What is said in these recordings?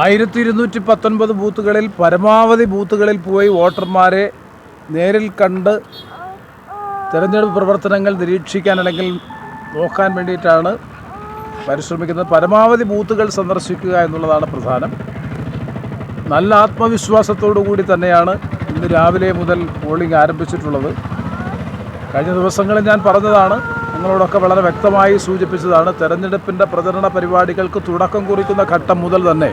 ആയിരത്തി ഇരുന്നൂറ്റി പത്തൊൻപത് ബൂത്തുകളിൽ പരമാവധി ബൂത്തുകളിൽ പോയി വോട്ടർമാരെ നേരിൽ കണ്ട് തിരഞ്ഞെടുപ്പ് പ്രവർത്തനങ്ങൾ നിരീക്ഷിക്കാൻ അല്ലെങ്കിൽ നോക്കാൻ വേണ്ടിയിട്ടാണ് പരിശ്രമിക്കുന്നത്. പരമാവധി ബൂത്തുകൾ സന്ദർശിക്കുക എന്നുള്ളതാണ് പ്രധാനം. നല്ല ആത്മവിശ്വാസത്തോടു കൂടി തന്നെയാണ് ഇന്ന് രാവിലെ മുതൽ പോളിംഗ് ആരംഭിച്ചിട്ടുള്ളത്. കഴിഞ്ഞ ദിവസങ്ങളിൽ ഞാൻ പറഞ്ഞതാണ് നിങ്ങളോടൊക്കെ വളരെ വ്യക്തമായി സൂചിപ്പിച്ചതാണ് തെരഞ്ഞെടുപ്പിന്റെ പ്രചരണ പരിപാടികൾക്ക് തുടക്കം കുറിക്കുന്ന ഘട്ടം മുതൽ തന്നെ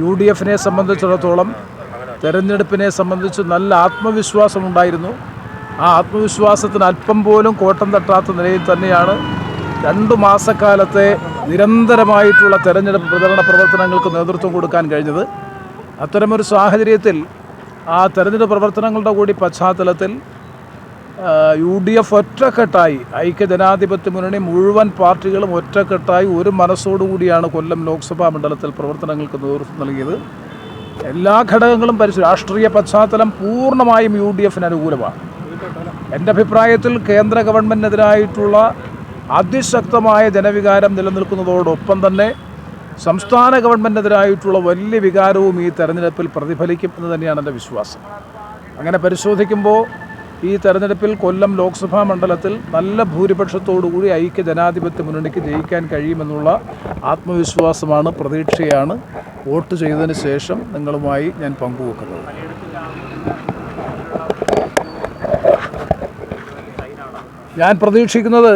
യു ഡി എഫിനെ സംബന്ധിച്ചിടത്തോളം തെരഞ്ഞെടുപ്പിനെ സംബന്ധിച്ച് നല്ല ആത്മവിശ്വാസമുണ്ടായിരുന്നു ആ ആത്മവിശ്വാസത്തിന് അല്പം പോലും കോട്ടം തട്ടാത്ത നിലയിൽ തന്നെയാണ് രണ്ടു മാസക്കാലത്തെ നിരന്തരമായിട്ടുള്ള തെരഞ്ഞെടുപ്പ് പ്രചരണ പ്രവർത്തനങ്ങൾക്ക് നേതൃത്വം കൊടുക്കാൻ കഴിഞ്ഞത്. അത്തരമൊരു സാഹചര്യത്തിൽ ആ തെരഞ്ഞെടുപ്പ് പ്രവർത്തനങ്ങളുടെ കൂടി പശ്ചാത്തലത്തിൽ യു ഡി എഫ് ഒറ്റക്കെട്ടായി. ഐക്യജനാധിപത്യ മുന്നണി മുഴുവൻ പാർട്ടികളും ഒറ്റക്കെട്ടായി ഒരു മനസ്സോടുകൂടിയാണ് കൊല്ലം ലോക്സഭാ മണ്ഡലത്തിൽ പ്രവർത്തനങ്ങൾക്ക് നേതൃത്വം നൽകിയത്. എല്ലാ ഘടകങ്ങളും പരിശോധി രാഷ്ട്രീയ പശ്ചാത്തലം പൂർണമായും യു ഡി എഫിന് അനുകൂലമാണ്. എന്റെ അഭിപ്രായത്തിൽ കേന്ദ്ര ഗവൺമെന്റിനെതിരായിട്ടുള്ള അതിശക്തമായ ജനവികാരം നിലനിൽക്കുന്നതോടൊപ്പം തന്നെ സംസ്ഥാന ഗവൺമെന്റിനെതിരായിട്ടുള്ള വലിയ വികാരവും ഈ തെരഞ്ഞെടുപ്പിൽ പ്രതിഫലിക്കും എന്ന് തന്നെയാണ് എന്റെ വിശ്വാസം. അങ്ങനെ പരിശോധിക്കുമ്പോൾ ഈ തെരഞ്ഞെടുപ്പിൽ കൊല്ലം ലോക്സഭാ മണ്ഡലത്തിൽ നല്ല ഭൂരിപക്ഷത്തോടുകൂടി ഐക്യ ജനാധിപത്യ മുന്നണിക്ക് ജയിക്കാൻ കഴിയുമെന്നുള്ള ആത്മവിശ്വാസമാണ് പ്രതീക്ഷയാണ്. വോട്ട് ചെയ്തതിന് ശേഷം നിങ്ങളുമായി ഞാൻ പങ്കുവെക്കുന്നത്. ഞാൻ പ്രതീക്ഷിക്കുന്നത്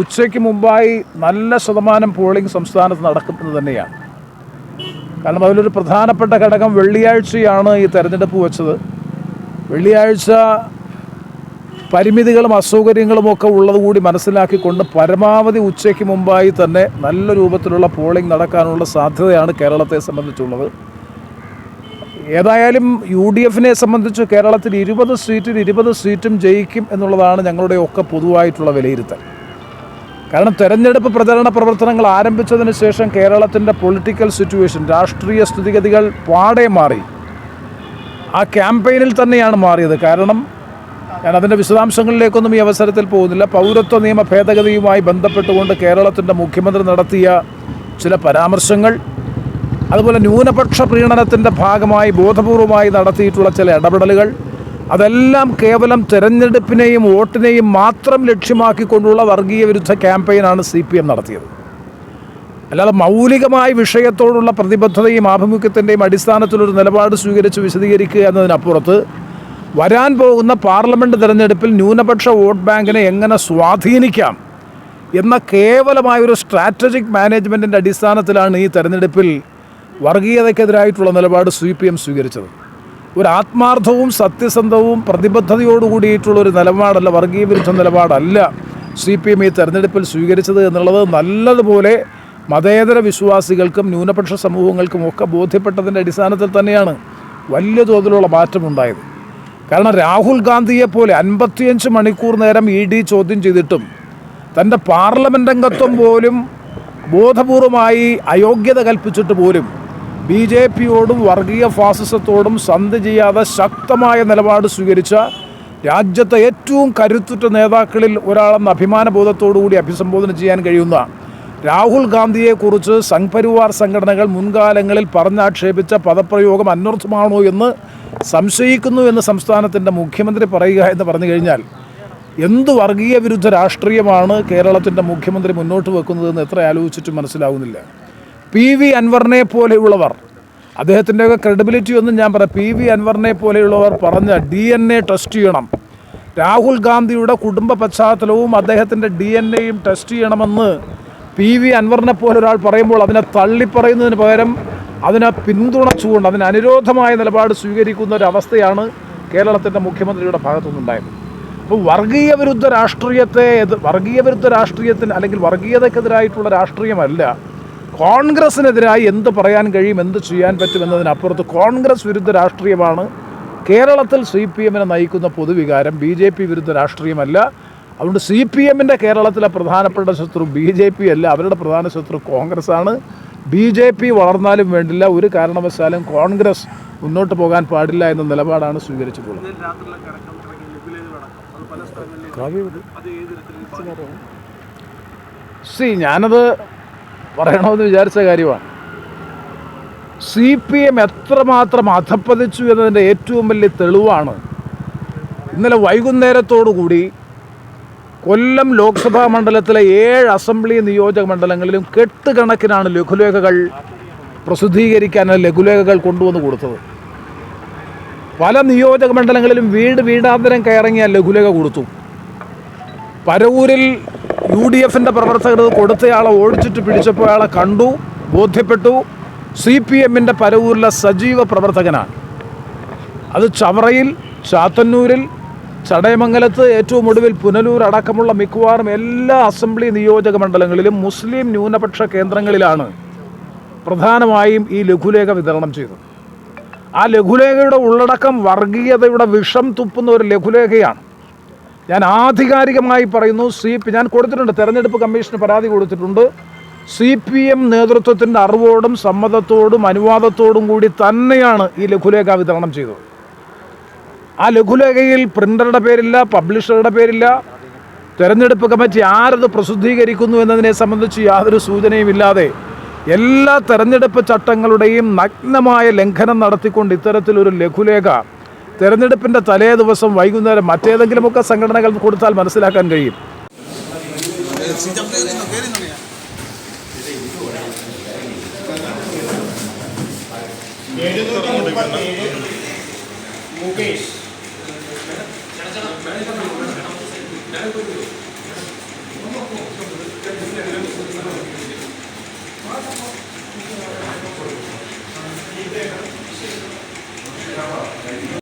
ഉച്ചയ്ക്ക് മുമ്പായി നല്ല ശതമാനം പോളിംഗ് സംസ്ഥാനത്ത് നടക്കുന്നത് തന്നെയാണ്. കാരണം അതിലൊരു പ്രധാനപ്പെട്ട ഘടകം വെള്ളിയാഴ്ചയാണ് ഈ തെരഞ്ഞെടുപ്പ് വെച്ചത്. വെള്ളിയാഴ്ച പരിമിതികളും അസൗകര്യങ്ങളും ഒക്കെ ഉള്ളതുകൂടി മനസ്സിലാക്കിക്കൊണ്ട് പരമാവധി ഉച്ചയ്ക്ക് മുമ്പായി തന്നെ നല്ല രൂപത്തിലുള്ള പോളിംഗ് നടക്കാനുള്ള സാധ്യതയാണ് കേരളത്തെ സംബന്ധിച്ചുള്ളത്. ഏതായാലും യു ഡി എഫിനെ സംബന്ധിച്ച് കേരളത്തിൽ ഇരുപത് സീറ്റിൽ ഇരുപത് സീറ്റും ജയിക്കും എന്നുള്ളതാണ് ഞങ്ങളുടെ ഒക്കെ പൊതുവായിട്ടുള്ള വിലയിരുത്തൽ. കാരണം തെരഞ്ഞെടുപ്പ് പ്രചരണ പ്രവർത്തനങ്ങൾ ആരംഭിച്ചതിന് ശേഷം കേരളത്തിന്റെ പൊളിറ്റിക്കൽ സിറ്റുവേഷൻ രാഷ്ട്രീയ സ്ഥിതിഗതികൾ പാടെ മാറി. ആ ക്യാമ്പയിനിൽ തന്നെയാണ് മാറിയത്. കാരണം ഞാൻ അതിന്റെ വിശദാംശങ്ങളിലേക്കൊന്നും ഈ അവസരത്തിൽ പോകുന്നില്ല. പൗരത്വ നിയമ ഭേദഗതിയുമായി ബന്ധപ്പെട്ടുകൊണ്ട് കേരളത്തിന്റെ മുഖ്യമന്ത്രി നടത്തിയ ചില പരാമർശങ്ങൾ അതുപോലെ ന്യൂനപക്ഷ പ്രീണനത്തിന്റെ ഭാഗമായി ബോധപൂർവമായി നടത്തിയിട്ടുള്ള ചില ഇടപെടലുകൾ അതെല്ലാം കേവലം തെരഞ്ഞെടുപ്പിനെയും വോട്ടിനെയും മാത്രം ലക്ഷ്യമാക്കിക്കൊണ്ടുള്ള വർഗീയ വിരുദ്ധ ക്യാമ്പയിനാണ് സി പി എം നടത്തിയത്. അല്ലാതെ മൗലികമായ വിഷയത്തോടുള്ള പ്രതിബദ്ധതയും ആഭിമുഖ്യത്തിന്റെയും അടിസ്ഥാനത്തിലൊരു നിലപാട് സ്വീകരിച്ച് വിശദീകരിക്കുക എന്നതിനപ്പുറത്ത് വരാൻ പോകുന്ന പാർലമെന്റ് തിരഞ്ഞെടുപ്പിൽ ന്യൂനപക്ഷ വോട്ട് ബാങ്കിനെ എങ്ങനെ സ്വാധീനിക്കാം എന്ന കേവലമായൊരു സ്ട്രാറ്റജിക് മാനേജ്മെന്റിന്റെ അടിസ്ഥാനത്തിലാണ് ഈ തെരഞ്ഞെടുപ്പിൽ വർഗീയതയ്ക്കെതിരായിട്ടുള്ള നിലപാട് സി പി എം സ്വീകരിച്ചത്. ഒരു ആത്മാർത്ഥവും സത്യസന്ധവും പ്രതിബദ്ധതയോടു കൂടിയിട്ടുള്ള ഒരു നിലപാടല്ല വർഗീയ വിരുദ്ധ നിലപാടല്ല സി പി എം ഈ തെരഞ്ഞെടുപ്പിൽ സ്വീകരിച്ചത് എന്നുള്ളത്. നല്ലതുപോലെ മതേതര വിശ്വാസികൾക്കും ന്യൂനപക്ഷ സമൂഹങ്ങൾക്കും ഒക്കെ ബോധ്യപ്പെട്ടതിന്റെ അടിസ്ഥാനത്തിൽ തന്നെയാണ് വലിയ തോതിലുള്ള മാറ്റമുണ്ടായത്. കാരണം രാഹുൽ ഗാന്ധിയെ പോലെ അൻപത്തിയഞ്ച് മണിക്കൂർ നേരം ഇ ഡി ചോദ്യം ചെയ്തിട്ടും തന്റെ പാർലമെന്റ് അംഗത്വം പോലും ബോധപൂർവമായി അയോഗ്യത കൽപ്പിച്ചിട്ട് പോലും ബി ജെ പിയോടും വർഗീയ ഫാസിസത്തോടും സന്ധി ചെയ്യാതെ ശക്തമായ നിലപാട് സ്വീകരിച്ച രാജ്യത്തെ ഏറ്റവും കരുത്തുറ്റ നേതാക്കളിൽ ഒരാളെന്ന അഭിമാനബോധത്തോടുകൂടി അഭിസംബോധന ചെയ്യാൻ കഴിയുന്ന രാഹുൽ ഗാന്ധിയെക്കുറിച്ച് സംഘ് പരിവാർ സംഘടനകൾ മുൻകാലങ്ങളിൽ പറഞ്ഞാക്ഷേപിച്ച പദപ്രയോഗം അനർത്ഥമാണോ എന്ന് സംശയിക്കുന്നു എന്ന് സംസ്ഥാനത്തിന്റെ മുഖ്യമന്ത്രി പറയുക എന്ന് പറഞ്ഞു കഴിഞ്ഞാൽ എന്ത് വർഗീയ വിരുദ്ധ രാഷ്ട്രീയമാണ് കേരളത്തിന്റെ മുഖ്യമന്ത്രി മുന്നോട്ട് വെക്കുന്നതെന്ന് എത്ര ആലോചിച്ചിട്ടും മനസ്സിലാവുന്നില്ല. പി വി അൻവറിനെ പോലെയുള്ളവർ അദ്ദേഹത്തിന്റെയൊക്കെ ക്രെഡിബിലിറ്റി ഒന്നും ഞാൻ പറയാം. പി വി അൻവറിനെ പോലെയുള്ളവർ പറഞ്ഞ ഡി എൻ എ ടെസ്റ്റ് ചെയ്യണം. രാഹുൽ ഗാന്ധിയുടെ കുടുംബ പശ്ചാത്തലവും അദ്ദേഹത്തിന്റെ ഡി എൻ എയും ടെസ്റ്റ് ചെയ്യണമെന്ന് പി വി അൻവറിനെ പോലെ ഒരാൾ പറയുമ്പോൾ അതിനെ തള്ളിപ്പറയുന്നതിന് പകരം അതിനെ പിന്തുണച്ചുകൊണ്ട് അതിന് അനുരോധമായ നിലപാട് സ്വീകരിക്കുന്ന ഒരവസ്ഥയാണ് കേരളത്തിന്റെ മുഖ്യമന്ത്രിയുടെ ഭാഗത്തുനിന്നുണ്ടായത്. അപ്പോൾ വർഗീയ വിരുദ്ധ രാഷ്ട്രീയത്തെ വർഗീയ വിരുദ്ധ രാഷ്ട്രീയത്തിന് അല്ലെങ്കിൽ വർഗീയതക്കെതിരായിട്ടുള്ള രാഷ്ട്രീയമല്ല കോൺഗ്രസിനെതിരായി എന്ത് പറയാൻ കഴിയും എന്ത് ചെയ്യാൻ പറ്റും എന്നതിനപ്പുറത്ത് കോൺഗ്രസ് വിരുദ്ധ രാഷ്ട്രീയമാണ്. കേരളത്തിൽ സി പി എമ്മിനെ നയിക്കുന്ന പൊതുവികാരം ബി ജെ പി വിരുദ്ധ രാഷ്ട്രീയമല്ല. അതുകൊണ്ട് സി പി എമ്മിന്റെ കേരളത്തിലെ പ്രധാനപ്പെട്ട ശത്രു ബി ജെ പി അല്ല അവരുടെ പ്രധാന ശത്രു കോൺഗ്രസ് ആണ് ബി ജെ പി വളർന്നാലും വേണ്ടില്ല ഒരു കാരണവശാലും കോൺഗ്രസ് മുന്നോട്ട് പോകാൻ പാടില്ല എന്ന നിലപാടാണ് സ്വീകരിച്ചിട്ടുള്ളത്. സി ഞാനത് പറയണമെന്ന് വിചാരിച്ച കാര്യമാണ്. സി പി എം എത്രമാത്രം അധപ്പതിച്ചു എന്നതിന്റെ ഏറ്റവും വലിയ തെളിവാണ്. ഇന്നലെ വൈകുന്നേരത്തോടുകൂടി കൊല്ലം ലോക്സഭാ മണ്ഡലത്തിലെ ഏഴ് അസംബ്ലി നിയോജക മണ്ഡലങ്ങളിലും കെട്ടുകണക്കിനാണ് ലഘുലേഖകൾ പ്രസിദ്ധീകരിക്കാൻ ലഘുലേഖകൾ കൊണ്ടുവന്ന് കൊടുത്തത്. പല നിയോജക മണ്ഡലങ്ങളിലും വീട് വീടാന്തരം കയറങ്ങിയ ലഘുലേഖ കൊടുത്തു. പരവൂരിൽ യു ഡി എഫിന്റെ പ്രവർത്തകർ കൊടുത്തയാളെ ഓടിച്ചിട്ട് പിടിച്ചപ്പോൾ അയാളെ കണ്ടു ബോധ്യപ്പെട്ടു. സി പി എമ്മിന്റെ പരവൂരിലെ സജീവ പ്രവർത്തകനാണ്. അത് ചവറയിൽ ചാത്തന്നൂരിൽ ചടയമംഗലത്ത് ഏറ്റവും ഒടുവിൽ പുനലൂർ അടക്കമുള്ള മിക്കവാറും എല്ലാ അസംബ്ലി നിയോജക മണ്ഡലങ്ങളിലും മുസ്ലിം ന്യൂനപക്ഷ കേന്ദ്രങ്ങളിലാണ് പ്രധാനമായും ഈ ലഘുലേഖ വിതരണം ചെയ്തത്. ആ ലഘുലേഖയുടെ ഉള്ളടക്കം വർഗീയതയുടെ വിഷം തുപ്പുന്ന ഒരു ലഘുലേഖയാണ്. ഞാൻ ആധികാരികമായി പറയുന്നു സി പി ഞാൻ കൊടുത്തിട്ടുണ്ട് തെരഞ്ഞെടുപ്പ് കമ്മീഷന് പരാതി കൊടുത്തിട്ടുണ്ട്. സി പി എം നേതൃത്വത്തിന്റെ അറിവോടും സമ്മതത്തോടും അനുവാദത്തോടും കൂടി തന്നെയാണ് ഈ ലഘുലേഖ വിതരണം ചെയ്തത്. ആ ലഘുലേഖയിൽ പ്രിന്ററുടെ പേരില്ല പബ്ലിഷറുടെ പേരില്ല. തെരഞ്ഞെടുപ്പ് കമ്മിറ്റി ആരത് പ്രസിദ്ധീകരിക്കുന്നു എന്നതിനെ സംബന്ധിച്ച് യാതൊരു സൂചനയും ഇല്ലാതെ എല്ലാ തെരഞ്ഞെടുപ്പ് ചട്ടങ്ങളുടെയും നഗ്നമായ ലംഘനം നടത്തിക്കൊണ്ട് ഇത്തരത്തിലൊരു ലഘുലേഖ തെരഞ്ഞെടുപ്പിന്റെ തലേ ദിവസം വൈകുന്നേരം മറ്റേതെങ്കിലുമൊക്കെ സംഘടനകൾ കൊടുത്താൽ മനസ്സിലാക്കാൻ കഴിയും. മുകേഷ്. 何だろう?